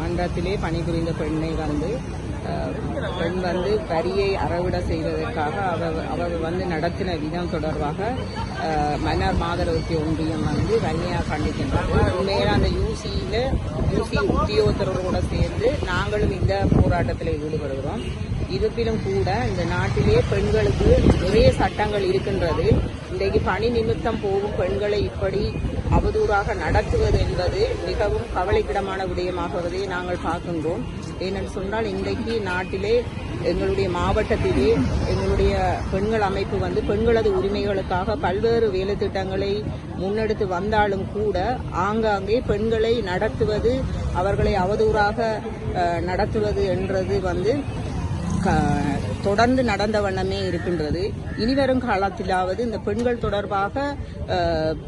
மன்றத்திலே பணிபுரிந்த பெண்ணை வந்து பெண் வந்து வரியை அறவிட செய்வதற்காக அவர் அவர் வந்து நடத்தின விதம் தொடர்பாக மன்னர் மாதரவத்தி ஒன்றியம் வந்து வன்னியாக கண்டிக்கின்றது. உண்மையில அந்த யூசியில் யூசி உத்தியோகத்தரோடு சேர்ந்து நாங்களும் இந்த போராட்டத்தில் ஈடுபடுகிறோம். இருப்பினும் கூட இந்த நாட்டிலே பெண்களுக்கு நிறைய சட்டங்கள் இருக்கின்றது. இன்றைக்கு பணி நிமித்தம் போகும் பெண்களை இப்படி அவதூறாக நடத்துவது என்பது மிகவும் கவலைக்கிடமான விடயமாகவதை நாங்கள் பார்க்கின்றோம். ஏனென்று சொன்னால் இன்றைக்கு நாட்டிலே எங்களுடைய மாவட்டத்திலே எங்களுடைய பெண்கள் அமைப்பு வந்து பெண்களது உரிமைகளுக்காக பல்வேறு வேலை திட்டங்களை முன்னெடுத்து வந்தாலும் கூட ஆங்காங்கே பெண்களை நடத்துவது அவர்களை அவதூறாக நடத்துவது என்றது வந்து தொடர்ந்து நடந்த வண்ணமே இருக்கின்றது. இனிவரும் காலத்திலாவது இந்த பெண்கள் தொடர்பாக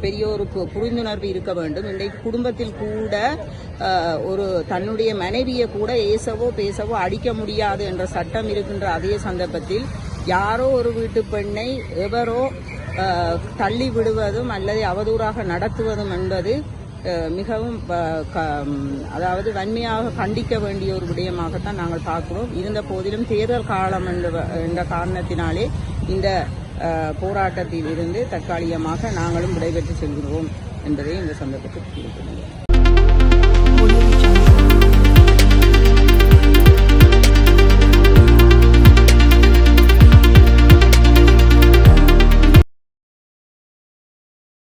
பெரிய பெரியோருக்கு புரிந்துணர்வு இருக்க வேண்டும். இன்றைக்கு குடும்பத்தில் கூட ஒரு தன்னுடைய மனைவியை கூட ஏசவோ பேசவோ அடிக்க முடியாது என்ற சட்டம் இருக்கின்ற அதே சந்தர்ப்பத்தில் யாரோ ஒரு வீட்டு பெண்ணை எவரோ தள்ளி விடுவதும் அல்லது அவதூறாக நடத்துவதும் என்பது மிகவும் க- அதாவது வன்மையாக கண்டிக்க வேண்டிய ஒரு விடயமாகத்தான் நாங்கள் பார்க்கிறோம். இருந்த போதிலும் தேர்தல் காலம் என்ற என்ற காரணத்தினாலே இந்த போராட்டத்தில் இருந்து தற்காலிகமாக நாங்களும் விடைபெற்று செல்கிறோம் என்பதை இந்த சந்தர்ப்பத்தில் குறிப்பிடுகிறேன்